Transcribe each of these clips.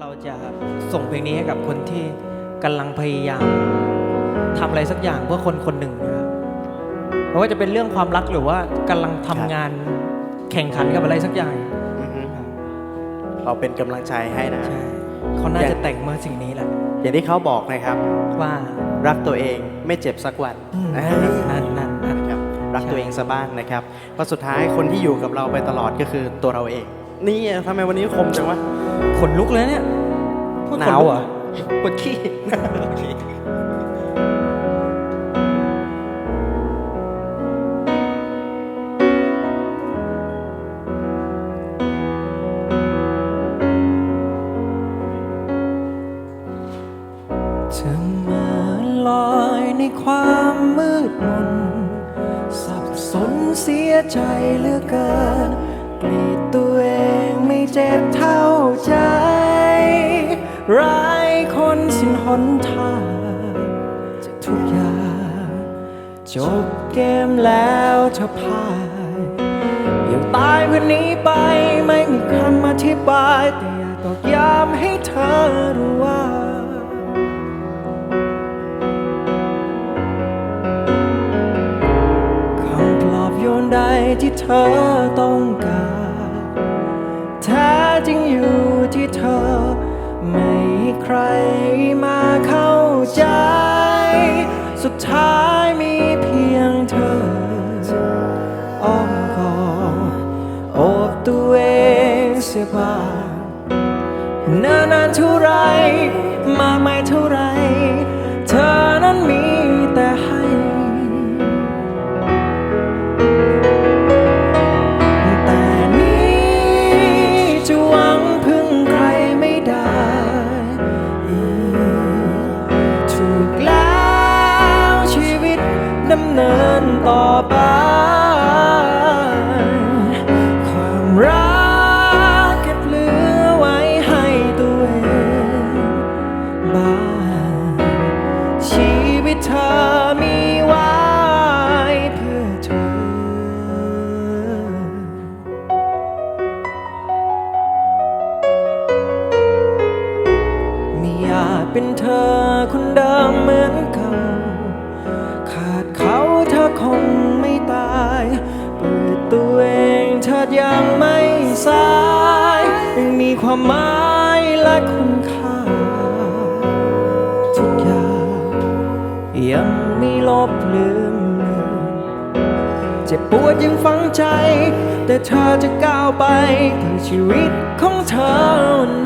เราจะส่งเพลงนี้ให้กับคนที่กำลังพยายามทำอะไรสักอย่างเพื่อคนคนหนึ่งนะครับไม่ว่าจะเป็นเรื่องความรักหรือว่ากำลังทำงานแข่งขันกับอะไรสักอย่างอือฮึเราเป็นกำลังใจให้นะ ใช่เขาน่าจะแต่งเมื่อสิ่งนี้แหละอย่างที่เขาบอกนะครับ ว่ารักตัวเองไม่เจ็บสักวันอืมเอ้ยนั่นนั่นนั่นครับรักใช่ตัวเองซะบ้างนะครับเพราะสุดท้ายคนที่อยู่กับเราไปตลอดก็คือตัวเราเอง นี่ทำไมวันนี้คมจังวะ ขนลุกเลยเนี่ยพูดหขนาวลุกเหรอปวดขี้เธอมาลอยในความมืดมน สับสนเสียใจเหลือเกิน กลีดตัวเองไม่เจ็บเท่าใจ ร้ายคนสิ้นหนทางจากทุกอย่างจบเกมแล้วเธอพ่ายยังตายเพื่อหนี้ไปไม่มีคำอธิบายแต่อยากตอกย้ำให้เธอรู้ว่า ที่เธอต้องการแท้จริงอยู่ที่เธอ ไม่ใครมาเข้าใจ สุดท้ายมีเพียงเธออ้อมกอดโอบตัวเองเสียบ้างนานานเท่าไรมากมายเท่าไร เธอนั้นมี เธอมีไว้เพื่อเธอ ไม่อาจเป็นเธอคนเดิมเหมือนเก่า ขาดเขาเธอคงไม่ตายเปิดตัวเองเธอยังไม่สาย ยังมีความหมายและคุณ ยังไม่ลบลืมเลือนเจ็บปวดยังฝังใจ แต่เธอจะก้าวไปเพื่อชีวิตของเธอ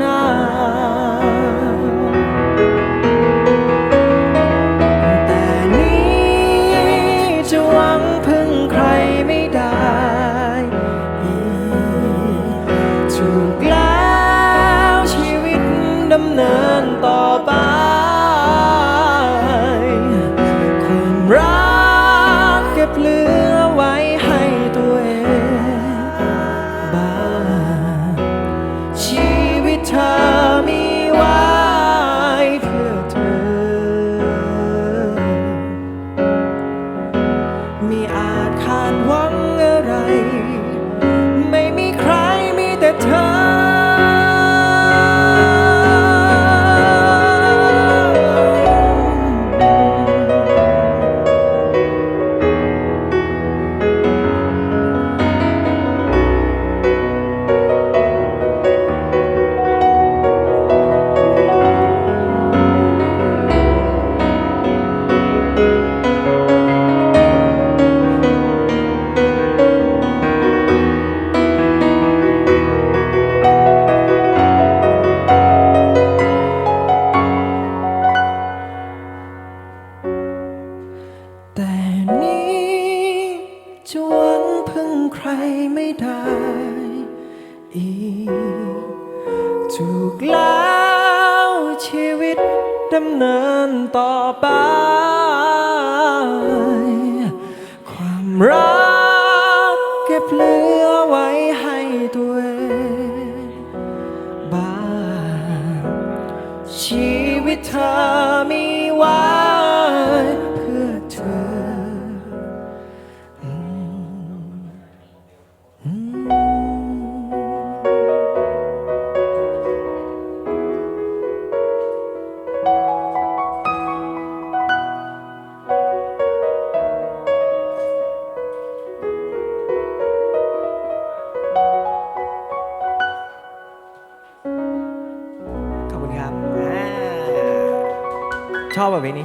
ได้อีกถูกแล้วชีวิตดำเนินต่อไป ความรัก อบแบบเพลงนี้